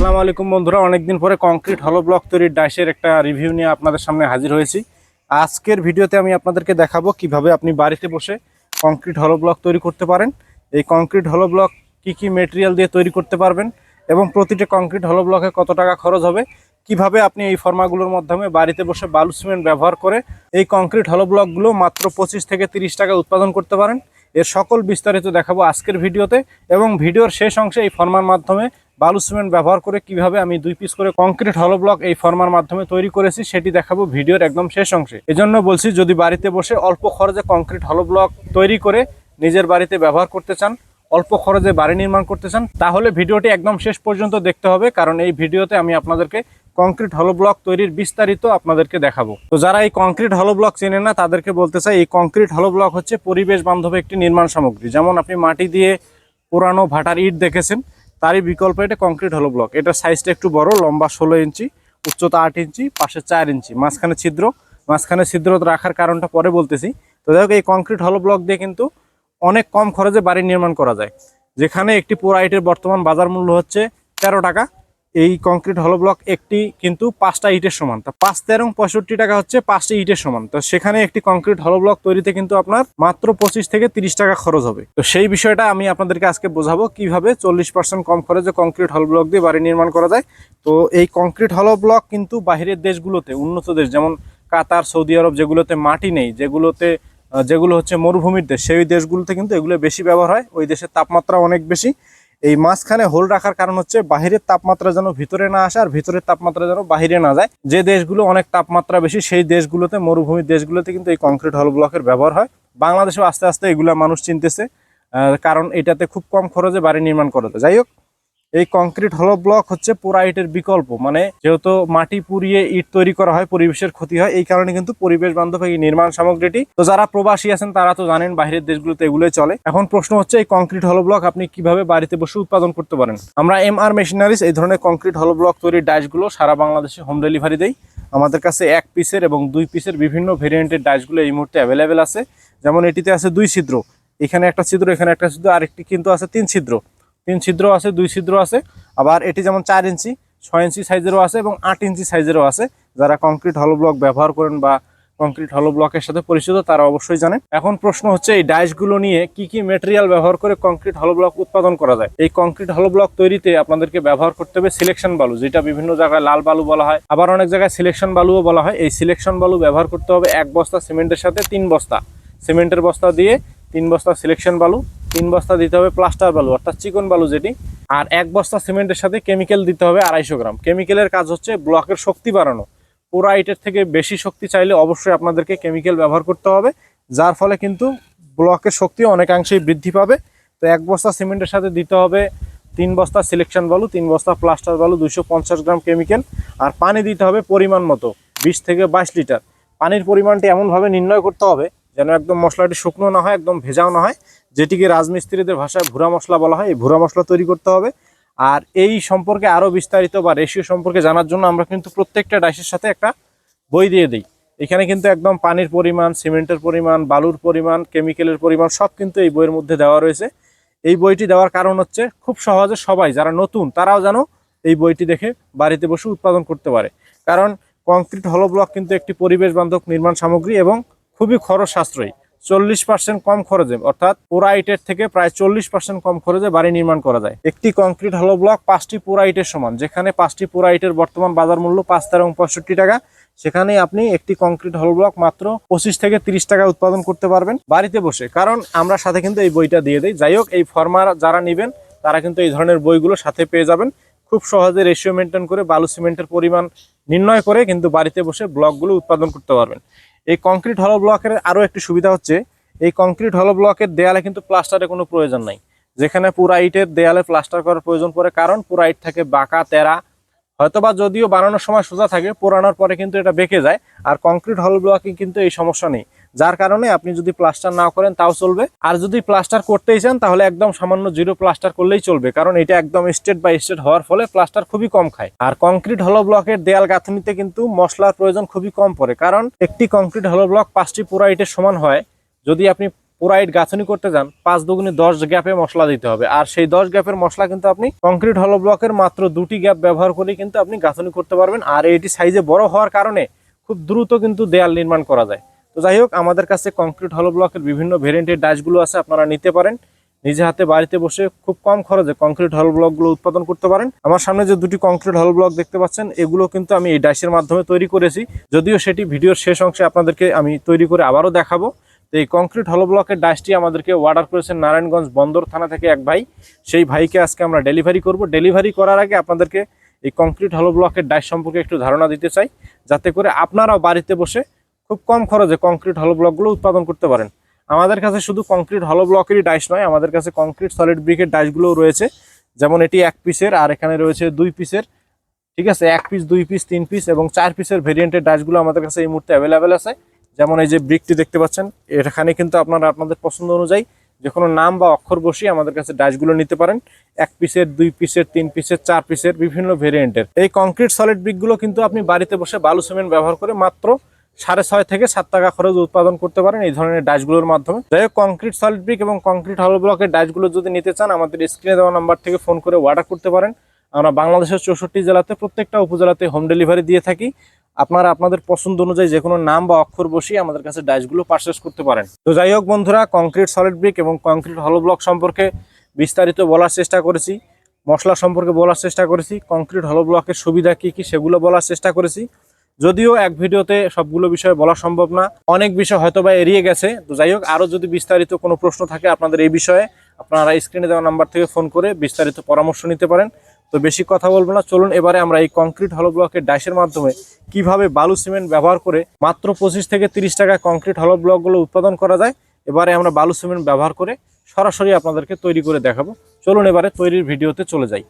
আসসালামু আলাইকুম বন্ধুরা, অনেকদিন পরে কংক্রিট হলো ব্লক তৈরির ডাইসের একটা রিভিউ নিয়ে আপনাদের সামনে হাজির হয়েছি। আজকের ভিডিওতে আমি আপনাদেরকে দেখাবো কীভাবে আপনি বাড়িতে বসে কংক্রিট হলো ব্লক তৈরি করতে পারেন। এই কংক্রিট হলো ব্লক কি কি মেটেরিয়াল দিয়ে তৈরি করতে পারবেন এবং প্রতিটা কংক্রিট হলো ব্লকে কত টাকা খরচ হবে, কীভাবে আপনি এই ফর্মাগুলোর মাধ্যমে বাড়িতে বসে বালু সিমেন্ট ব্যবহার করে এই কংক্রিট হলো ব্লকগুলো মাত্র পঁচিশ থেকে তিরিশ টাকা উৎপাদন করতে পারেন। এর সকল বিস্তারিত দেখাবো আজকের ভিডিওতে এবং ভিডিওর শেষ অংশে এই ফর্মার মাধ্যমে বালু সিমেন্ট ব্যবহার করে কীভাবে আমি দুই পিস করে কংক্রিট হলো ব্লক এই ফর্মার মাধ্যমে তৈরি করেছি, সেটি দেখাবো ভিডিওর একদম শেষ অংশে। এজন্য বলছি, যদি বাড়িতে বসে অল্প খরচে কংক্রিট হলো ব্লক তৈরি করে নিজের বাড়িতে ব্যবহার করতে চান, অল্প খরচে বাড়ি নির্মাণ করতে চান, তাহলে ভিডিওটি একদম শেষ পর্যন্ত দেখতে হবে, কারণ এই ভিডিওতে আমি আপনাদেরকে কংক্রিট হলো ব্লক তৈরির বিস্তারিত আপনাদেরকে দেখাবো। তো যারা এই কংক্রিট হলো ব্লক চেনে না, তাদেরকে বলতে চাই, এই কংক্রিট হলো ব্লক হচ্ছে পরিবেশ বান্ধব একটি নির্মাণ সামগ্রী। যেমন আপনি মাটি দিয়ে পুরানো ভাটার ইট দেখেছেন, তারই বিকল্প এটা কংক্রিট হলো ব্লক এটার সাইজটা একটু বড়, লম্বা ষোলো ইঞ্চি, উচ্চতা আট ইঞ্চি, পাশে চার ইঞ্চি। মাঝখানে ছিদ্র মাঝখানে ছিদ্র রাখার কারণটা পরে বলতেছি। তো যাই এই কংক্রিট হলো ব্লক দিয়ে কিন্তু অনেক কম খরচে বাড়ি নির্মাণ করা যায়। যেখানে একটি পোড়া ইটের বর্তমান বাজার মূল্য হচ্ছে তেরো টাকা। এই কংক্রিট হলো ব্লক একটি কিন্তু পাঁচটা ইটের সমান। তা পাঁচ তেরো পঁয়ষট্টি টাকা হচ্ছে পাঁচটি ইটের সমান। তো সেখানে একটি কংক্রিট হলো ব্লক তৈরিতে কিন্তু আপনার মাত্র পঁচিশ থেকে তিরিশ টাকা খরচ হবে। তো সেই বিষয়টা আমি আপনাদেরকে আজকে বোঝাবো কীভাবে চল্লিশ পার্সেন্ট কম খরচে কংক্রিট হল ব্লক দিয়ে বাড়ি নির্মাণ করা যায়। তো এই কংক্রিট হলো ব্লক কিন্তু বাহিরের দেশগুলোতে, উন্নত দেশ যেমন কাতার, সৌদি আরব যেগুলোতে মাটি নেই, যেগুলোতে যেগুলো হচ্ছে মরুভূমির দেশ, সেই দেশগুলোতে কিন্তু এগুলো বেশি ব্যবহার হয়। ওই দেশের তাপমাত্রা অনেক বেশি। এই মাঝখানে হোল রাখার কারণ হচ্ছে বাহিরের তাপমাত্রা যেন ভিতরে না আসে আর ভিতরের তাপমাত্রা যেন বাহিরে না যায়। যে দেশগুলো অনেক তাপমাত্রা বেশি, সেই দেশগুলোতে, মরুভূমির দেশগুলোতে কিন্তু এই কংক্রিট হল ব্লকের ব্যবহার হয়। বাংলাদেশেও আস্তে আস্তে এগুলা মানুষ চিনতেছে কারণ এটাতে খুব কম খরচে বাড়ি নির্মাণ করা যায়। যাই হোক এই কংক্রিট হলো ব্লক হচ্ছে পোড়া ইটের বিকল্প। মানে যেহেতু মাটি পুড়িয়ে ইট তৈরি করা হয়, পরিবেশের ক্ষতি হয়, এই কারণে কিন্তু পরিবেশ বান্ধব এই নির্মাণ সামগ্রীটি। তো যারা প্রবাসী আছেন, তারা তো জানেন বাইরের দেশগুলোতে এগুলোই চলে। এখন প্রশ্ন হচ্ছে, এই কংক্রিট হলো ব্লক আপনি কীভাবে বাড়িতে বসে উৎপাদন করতে পারেন? আমরা এম আর মেশিনারিজ এই ধরনের কংক্রিট হলো ব্লক তৈরির ডাইসগুলো সারা বাংলাদেশে হোম ডেলিভারি দেয় আমাদের কাছে এক পিসের এবং দুই পিসের বিভিন্ন ভেরিয়েন্টের ডাইসগুলো এই মুহূর্তে অ্যাভেলেবেল আছে। যেমন এটিতে আছে দুই ছিদ্র। এখানে একটা ছিদ্র, এখানে একটা ছিদ্র, আরেকটি কিন্তু আছে তিন ছিদ্র। তিন ছিদ্র আছে, দুই ছিদ্র আছে। আবার এটি যেমন চার ইঞ্চি, ছয় ইঞ্চি সাইজেরও আছে এবং আট ইঞ্চি সাইজেরও আছে। যারা কংক্রিট হলো ব্লক ব্যবহার করেন বা কংক্রিট হলো ব্লকের সাথে পরিচিত, তারা অবশ্যই জানেন। এখন প্রশ্ন হচ্ছে, এই ডাইসগুলো নিয়ে কি কি মেটেরিয়াল ব্যবহার করে কংক্রিট হলো ব্লক উৎপাদন করা যায়? এই কংক্রিট হলো ব্লক তৈরিতে আপনাদেরকে ব্যবহার করতে হবে সিলেকশন বালু, যেটা বিভিন্ন জায়গায় লাল বালু বলা হয়। আবার অনেক জায়গায় সিলেকশন বালুও বলা হয়। এই সিলেকশন বালু ব্যবহার করতে হবে এক বস্তা সিমেন্টের সাথে তিন বস্তা। সিমেন্টের বস্তা দিয়ে তিন বস্তা সিলেকশন বালু, তিন বস্তা দিতে হবে প্লাস্টার বালু, অর্থাৎ চিকন বালু যেটি। আর এক বস্তা সিমেন্টের সাথে কেমিক্যাল দিতে হবে আড়াইশো গ্রাম। কেমিক্যালের কাজ হচ্ছে ব্লকের শক্তি বাড়ানো। পোড়া ইটের থেকে বেশি শক্তি চাইলে অবশ্যই আপনাদেরকে কেমিক্যাল ব্যবহার করতে হবে, যার ফলে কিন্তু ব্লকের শক্তি অনেকাংশেই বৃদ্ধি পাবে। তো এক বস্তা সিমেন্টের সাথে দিতে হবে তিন বস্তা সিলেকশন বালু, তিন বস্তা প্লাস্টার বালু পঞ্চাশ গ্রাম কেমিক্যাল আর পানি দিতে হবে পরিমাণ মতো, বিশ থেকে বাইশ লিটার। পানির পরিমাণটি এমনভাবে নির্ণয় করতে হবে যেন একদম মশলাটি শুকনো না হয়, একদম ভেজাও না হয়, যেটিকে রাজমিস্ত্রিদের ভাষায় ভুরা মশলা বলা হয়, এই ভুরা মশলা তৈরি করতে হবে। আর এই সম্পর্কে আরও বিস্তারিত বা রেশিও সম্পর্কে জানার জন্য আমরা কিন্তু প্রত্যেকটা ডাইসের সাথে একটা বই দিয়ে দিই। এখানে কিন্তু একদম পানির পরিমাণ, সিমেন্টের পরিমাণ, বালুর পরিমাণ কেমিক্যালের পরিমাণ সব কিন্তু এই বইয়ের মধ্যে দেওয়া রয়েছে। এই বইটি দেওয়ার কারণ হচ্ছে খুব সহজে সবাই, যারা নতুন, তারাও যেন এই বইটি দেখে বাড়িতে বসে উৎপাদন করতে পারে। কারণ কংক্রিট হলো ব্লক কিন্তু একটি পরিবেশ বান্ধব নির্মাণ সামগ্রী এবং খুবই খরচ সাশ্রয়ী চল্লিশ পার্সেন্ট কম খরচে, অর্থাৎ পোড়া ইটের থেকে প্রায় চল্লিশ পার্সেন্ট কম খরচে বাড়ি নির্মাণ করা যায়। একটি কংক্রিট হলো ব্লক পাঁচটি পোড়া ইটের সমান, যেখানে পাঁচটি পোড়া ইটের বর্তমান বাজার মূল্য পাঁচ তেরো পঁয়ষট্টি টাকা। সেখানে আপনি একটি কংক্রিট হল ব্লক মাত্র পঁচিশ থেকে তিরিশ টাকা উৎপাদন করতে পারবেন বাড়িতে বসে। কারণ আমরা সাথে কিন্তু এই বইটা দিয়ে দিই। যাই হোক, এই ফর্মার যারা নেবেন, তারা কিন্তু এই ধরনের বইগুলো সাথে পেয়ে যাবেন। খুব সহজে রেশিও মেনটেন করে বালু সিমেন্টের পরিমাণ নির্ণয় করে কিন্তু বাড়িতে বসে ব্লকগুলো উৎপাদন করতে পারবেন। এই কংক্রিট হলো ব্লকের আরও একটি সুবিধা হচ্ছে, এই কংক্রিট হলো ব্লকের দেয়ালে কিন্তু প্লাস্টারের কোনো প্রয়োজন নাই। যেখানে পুরা ইটের দেয়ালে প্লাস্টার করার প্রয়োজন পড়ে, কারণ পুরা ইট থাকে বাঁকা, তেরা। হয়তোবা যদিও বানানোর সময় সোজা থাকে পোড়ানোর পরে কিন্তু এটা বেঁকে যায়, আর কংক্রিট হল ব্লকে কিন্তু এই সমস্যা নেই। যার কারণে আপনি যদি প্লাস্টার না করেন, তাও চলবে। আর যদি প্লাস্টার করতেই চান, তাহলে একদম সামান্য জিরো প্লাস্টার করলেই চলবে, কারণ এটা একদম স্টেট বাই স্টেট হওয়ার ফলে প্লাস্টার খুবই কম খায়। আর কংক্রিট হলো ব্লকের দেয়াল গাঁথনিতে কিন্তু মশলার প্রয়োজন খুবই কম পড়ে, কারণ একটি কংক্রিট হলো ব্লক পাঁচটি পুরা ইটের সমান হয়। যদি আপনি পোরাইট গাঁথনি করতে যান, পাঁচ দুগুনি দশ গ্যাপে মশলা দিতে হবে। আর সেই দশ গ্যাপের মশলা কিন্তু আপনি কংক্রিট হলো ব্লকের মাত্র দুটি গ্যাপ ব্যবহার করে কিন্তু আপনি গাঁথনি করতে পারবেন। আর এটি সাইজে বড় হওয়ার কারণে খুব দ্রুত কিন্তু দেয়াল নির্মাণ করা যায়। যাই হোক, আমাদের কাছে কংক্রিট হলো ব্লকের বিভিন্ন ভেরিয়েন্টের ডাইসগুলো আছে, আপনারা নিতে পারেন। নিজে হাতে বাড়িতে বসে খুব কম খরচে কংক্রিট হল ব্লকগুলো উৎপাদন করতে পারেন। আমার সামনে যে দুটি কংক্রিট হল ব্লক দেখতে পাচ্ছেন, এগুলো কিন্তু আমি এই ডাইসের মাধ্যমে তৈরি করেছি। যদিও সেটি ভিডিওর শেষ অংশে আপনাদেরকে আমি তৈরি করে আবারও দেখাবো। তো এই কংক্রিট হল ব্লকের ডাইসটি আমাদেরকে অর্ডার করেছেন নারায়ণগঞ্জ বন্দর থানা থেকে এক ভাই। সেই ভাইকে আজকে আমরা ডেলিভারি করব। ডেলিভারি করার আগে আপনাদেরকে এই কংক্রিট হল ব্লকের ডাইস সম্পর্কে একটু ধারণা দিতে চাই, যাতে করে আপনারাও বাড়িতে বসে খুব কম খরচে কংক্রিট হল ব্লকগুলো উৎপাদন করতে পারেন। আমাদের কাছে শুধু কংক্রিট হলো ব্লকেরই ডাইস নয়, আমাদের কাছে কংক্রিট সলিড ব্রিকের ডাইসগুলোও রয়েছে। যেমন এটি এক পিসের আর এখানে রয়েছে দুই পিসের ঠিক আছে? এক পিস দুই পিস তিন পিস এবং চার পিসের ভেরিয়েন্টের ডাইসগুলো আমাদের কাছে এই মুহূর্তে অ্যাভেলেবেল আছে। যেমন এই যে ব্রিকটি দেখতে পাচ্ছেন, এখানে কিন্তু আপনারা আপনাদের পছন্দ অনুযায়ী যে কোনো নাম বা অক্ষর বসিয়ে আমাদের কাছে ডাইসগুলো নিতে পারেন। এক পিসের দুই পিসের তিন পিসের চার পিসের বিভিন্ন ভেরিয়েন্টের এই কংক্রিট সলিড ব্রিকগুলো কিন্তু আপনি বাড়িতে বসে বালু সিমেন্ট ব্যবহার করে মাত্র সাড়ে ছয় থেকে সাত টাকা খরচ উৎপাদন করতে পারেন এই ধরনের ডাইসগুলোর মাধ্যমে। যাই হোক কংক্রিট সলিড ব্রিক এবং কংক্রিট হল ব্লকের ডাইসগুলো যদি নিতে চান, আমাদের স্ক্রিনে দেওয়া নাম্বার থেকে ফোন করে অর্ডার করতে পারেন। আমরা বাংলাদেশের চৌষট্টি জেলাতে প্রত্যেকটা উপজেলাতে হোম ডেলিভারি দিয়ে থাকি। আপনারা আপনাদের পছন্দ অনুযায়ী যে কোনো নাম বা অক্ষর বসিয়ে আমাদের কাছে ডাইসগুলো পারচেস করতে পারেন। তো যাই হোক বন্ধুরা কংক্রিট সলিড ব্রিক এবং কংক্রিট হল ব্লক সম্পর্কে বিস্তারিত বলার চেষ্টা করেছি, মশলা সম্পর্কে বলার চেষ্টা করেছি কংক্রিট হল ব্লকের সুবিধা কী কী সেগুলো বলার চেষ্টা করেছি। যদিও এক ভিডিওতে সবগুলো বিষয়ে বলা সম্ভব না, অনেক বিষয় হয়তো বা এড়িয়ে গেছে। তো যাই হোক, আরও যদি বিস্তারিত কোনো প্রশ্ন থাকে আপনাদের এই বিষয়ে, আপনারা স্ক্রিনে দেওয়া নাম্বার থেকে ফোন করে বিস্তারিত পরামর্শ নিতে পারেন। তো বেশি কথা বলব না, চলুন এবারে আমরা এই কংক্রিট হলো ব্লকের ডাইসের মাধ্যমে কীভাবে বালু সিমেন্ট ব্যবহার করে মাত্র পঁচিশ থেকে তিরিশ টাকায় কংক্রিট হলো ব্লকগুলো উৎপাদন করা যায়, এবারে আমরা বালু সিমেন্ট ব্যবহার করে সরাসরি আপনাদেরকে তৈরি করে দেখাবো। চলুন এবারে তৈরির ভিডিওতে চলে যাই।